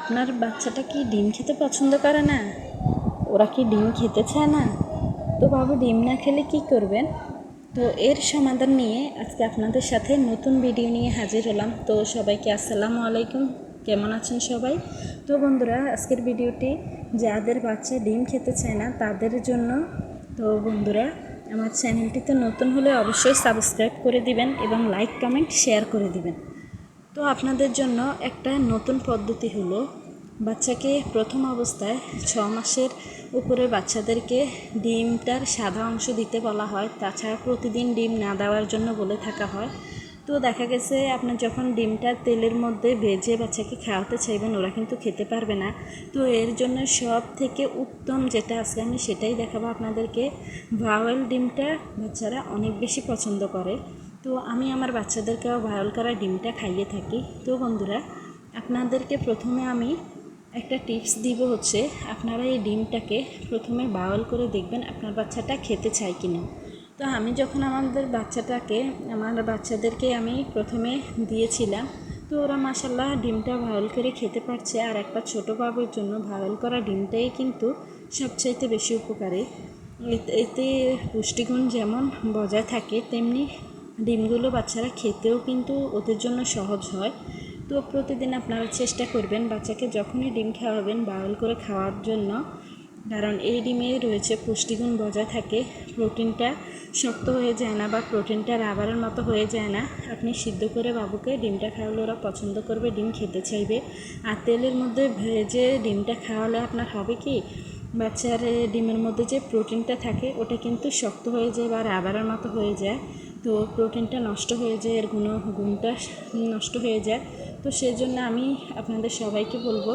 আপনার বাচ্চাটা কি ডিম খেতে পছন্দ করে না? ওরা কি ডিম খেতে চায় না? তো বাবু, ডিম না খেলে কি করবেন? তো এর সমাধান নিয়ে আজকে আপনাদের সাথে নতুন ভিডিও নিয়ে হাজির হলাম। তো সবাইকে আসসালামু আলাইকুম। কেমন আছেন সবাই? তো বন্ধুরা, আজকের ভিডিওটি যাদের বাচ্চা ডিম খেতে চায় না, তাদের জন্য। তো বন্ধুরা, আমার চ্যানেলটিতে নতুন হলে অবশ্যই সাবস্ক্রাইব করে দিবেন এবং লাইক, কমেন্ট, শেয়ার করে দিবেন। তো আপনাদের জন্য একটা নতুন পদ্ধতি হলো, বাচ্চাকে প্রথম অবস্থায় ছ মাসের উপরে বাচ্চাদেরকে ডিমটার সাদা অংশ দিতে বলা হয়। তাছাড়া প্রতিদিন ডিম না দেওয়ার জন্য বলে থাকা হয়। তো দেখা গেছে আপনার যখন ডিমটা তেলের মধ্যে ভেজে বাচ্চাকে খাওয়াতে চাইবেন, ওরা কিন্তু খেতে পারবে না। তো এর জন্য সব থেকে উত্তম যেটা আজকে আমি সেটাই দেখাবো আপনাদেরকে। ভাওয়েল ডিমটা বাচ্চারা অনেক বেশি পছন্দ করে। তো আমি আমার বাচ্চাদেরকেও ভাওয়াল করা ডিমটা খাইয়ে থাকি। তো বন্ধুরা, আপনাদেরকে প্রথমে আমি একটা টিপস দিব হচ্ছে, আপনারা এই ডিমটাকে প্রথমে বাওয়াল করে দেখবেন আপনার বাচ্চাটা খেতে চায় কি না তো আমি যখন আমাদের বাচ্চাটাকে, আমার বাচ্চাদেরকে আমি প্রথমে দিয়েছিলাম, তো ওরা মাসাল্লাহ ডিমটা ভাওয়াল করে খেতে পারছে, আর একটা ছোটো বাবুর জন্য ভাওয়াল করা ডিমটাই কিন্তু সবচাইতে বেশি উপকারী। এতে পুষ্টিগুণ যেমন বজায় থাকে, তেমনি ডিমগুলো বাচ্চারা খেতেও কিন্তু ওদের জন্য সহজ হয়। তো প্রতিদিন আপনারা চেষ্টা করবেন বাচ্চাকে যখনই ডিম খাওয়াবেন, বাউল করে খাওয়ার জন্য। কারণ এই ডিমে রয়েছে পুষ্টিগুণ বজায় থাকে। প্রোটিনটা শক্ত হয়ে যায় না বা প্রোটিনটা রাবারের মতো হয়ে যায় না। আপনি সিদ্ধ করে বাবুকে ডিমটা খাওয়ালে ওরা পছন্দ করবে, ডিম খেতে চাইবে। আর তেলের মধ্যে ভেজে ডিমটা খাওয়ালে আপনার হবে কি? বাচ্চার ডিমের মধ্যে যে প্রোটিনটা থাকে, ওটা কিন্তু শক্ত হয়ে যায় বা রাবারের মতো হয়ে যায়। তো প্রোটিনটা নষ্ট হয়ে যায়, এর গুণ গুণটা নষ্ট হয়ে যায়। তো সেই জন্য আমি আপনাদের সবাইকে বলব